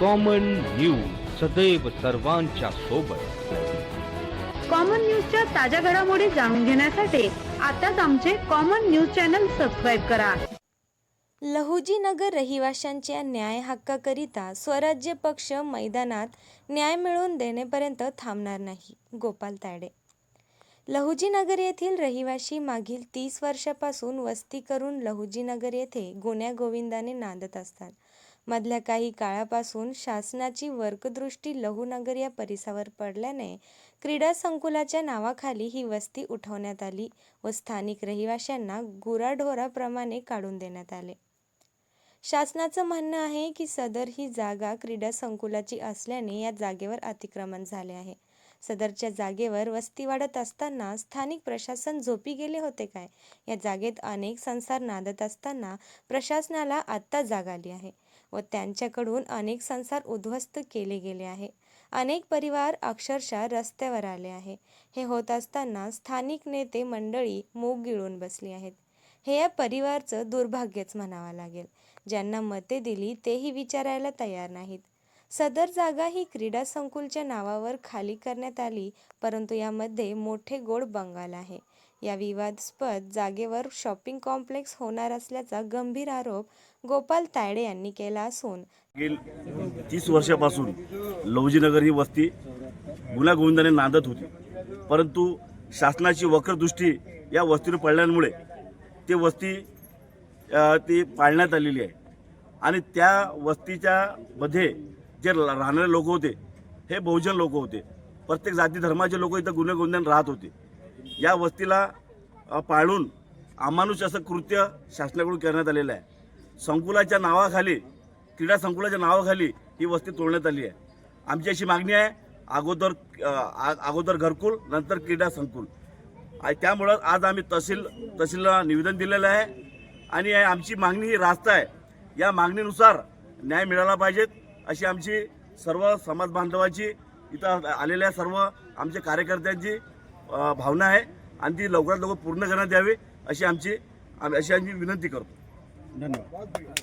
Common news सदैव सर्वांच्या सोबत. कॉमन न्यूजच्या ताज्या घडामोडी जाणून घेण्यासाठी आताच आमचे कॉमन न्यूज चॅनल सबस्क्राईब करा. लहुजी नगर रहिवाशांच्या न्याय हक्काकरिता स्वराज्य पक्ष मैदानात न्याय मिळवून देण्यापर्यंत थांबणार नाही गोपाल तायडे. लहुजी नगर येथील रहिवाशी मागील तीस वर्षापासून वस्ती करून लहुजी नगर येथे गुन्ह्या गोविंदाने नांदत असतात. मधल्या काही काळापासून शासनाची वर्कदृष्टी लहूनगर या परिसरावर पडल्याने क्रीडा संकुलाच्या नावाखाली ही वस्ती उठवण्यात आली व स्थानिक रहिवाशांना गुराढोराप्रमाणे काढून देण्यात आले. शासनाचं म्हणणं आहे की सदर ही जागा क्रीडा संकुलाची असल्याने या जागेवर अतिक्रमण झाले आहे. सदरच्या जागेवर वस्ती वाढत असताना स्थानिक प्रशासन झोपी गेले होते काय? या जागेत अनेक संसार नांदत असताना प्रशासनाला आत्ता जाग आली आहे. व त्यांच्याकडून अनेक संसार उद्ध्वस्त केले गेले आहे. अनेक परिवार अक्षरशः रस्त्यावर आले आहे. हे होत असताना स्थानिक नेते मंडळी मूग गिळून बसली आहेत. हे या परिवारचं दुर्भाग्यच म्हणावं लागेल. ज्यांना मते दिली तेही विचारायला तयार नाहीत. सदर जागा ही क्रीडा संकुलच्या नावावर खाली करण्यात आली परंतु यामध्ये मोठे गोड बंगाल आहे. या विवादास्पद जागेवर शॉपिंग कॉम्प्लेक्स होणार असल्याचा गंभीर आरोप गोपाल तायडे यांनी केला असून गेल तीस वर्षापासून लवजीनगर ही वस्ती गुन्हागोविंदाने नांदत होती. परंतु शासनाची वक्रदृष्टी या वस्तीवर पडल्यामुळे ती वस्ती ती पाळण्यात आलेली आहे. आणि त्या वस्तीच्या मध्ये जे रा- राहणारे लोक होते हे बहुजन लोक होते. प्रत्येक जाती धर्माचे लोक इथं गुन्हेगोंदन राहत होते. या वस्तीला पाळून अमानुष असं कृत्य शासनाकडून करण्यात आलेलं आहे. संकुलाच्या नावाखाली क्रीडा संकुलाच्या नावाखाली ही वस्ती तोडण्यात आली आहे. आमची अशी मागणी आहे अगोदर आ- अगोदर घरकुल नंतर क्रीडा संकुल. आणि त्यामुळं आज आम्ही तहसील तहसीलला निवेदन दिलेलं आहे आणि आमची मागणी ही रास्त आहे. या मागणीनुसार न्याय मिळाला पाहिजेत अशी आमची सर्व समाज बांधवाची इथं आलेल्या सर्व आमच्या कार्यकर्त्यांची भावना आहे आणि ती लवकरात लवकर पूर्ण करण्यात यावी अशी आमची आम्ही- अशी आमची विनंती करतो. धन्यवाद.